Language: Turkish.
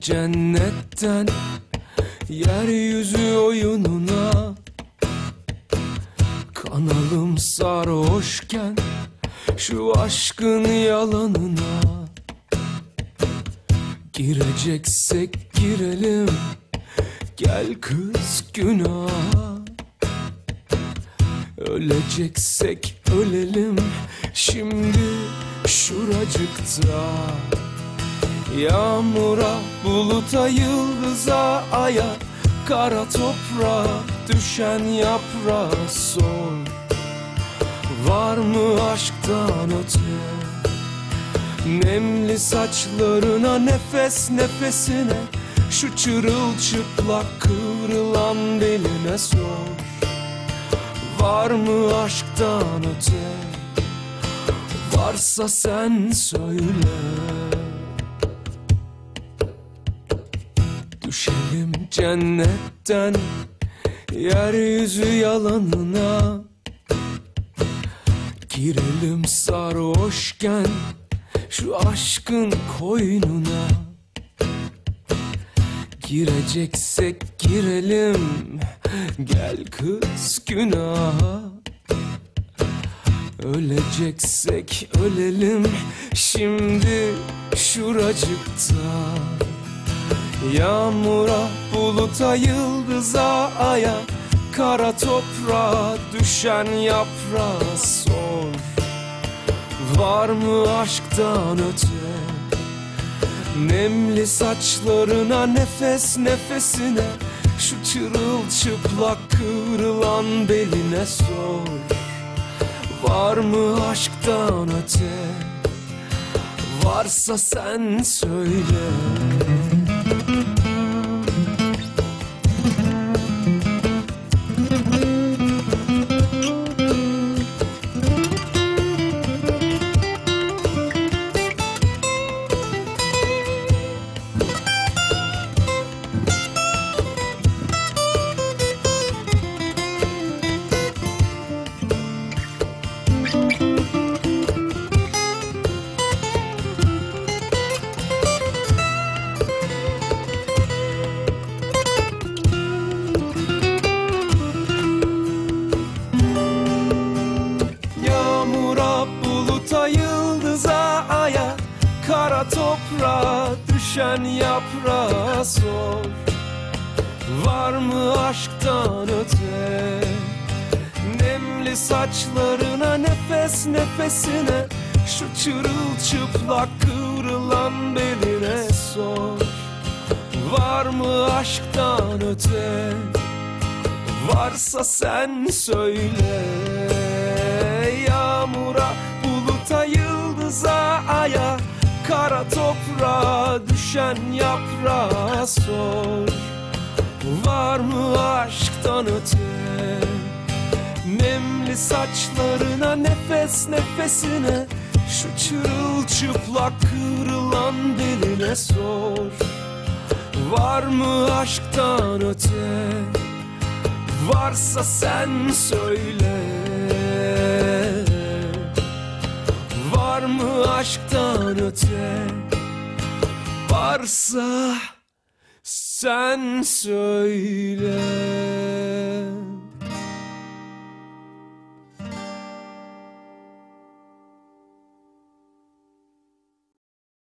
cennetten Yeryüzü oyununa. Kanalım sarhoşken Şu aşkın yalanına. Gireceksek girelim Gel kız günah Öleceksek ölelim Şimdi şuracıkta Yağmura, buluta, yıldıza, aya Kara toprağa düşen yaprağa sor. Var mı aşktan öte? Nemli saçlarına nefes nefesine Şu çırılçıplak kıvrılan beline sor. Var mı aşktan öte? Varsa sen söyle Düşelim cennetten Yeryüzü yalanına. Girelim sarhoşken Şu aşkın koynuna. Gireceksek girelim Gel kız günaha. Öleceksek ölelim Şimdi şuracıkta Yağmura, buluta, yıldıza, aya Kara toprağa düşen yaprağa sor. Var mı aşktan öte? Nemli saçlarına nefes nefesine Şu çırılçıplak kıvrılan beline sor. Var mı aşktan öte? Varsa sen söyle Toprağa düşen yaprağa sor. Var mı aşktan öte? Nemli saçlarına nefes nefesine Şu çırılçıplak kıvrılan beline sor. Var mı aşktan öte? Varsa sen söyle. Yağmura, buluta, yıldıza, Kara toprağa düşen yaprağa sor. Var mı aşktan öte Nemli saçlarına nefes nefesine Şu çırılçıplak kıvrılan beline sor. Var mı aşktan öte Varsa sen söyle Var mı aşktan öte? Varsa sen söyle.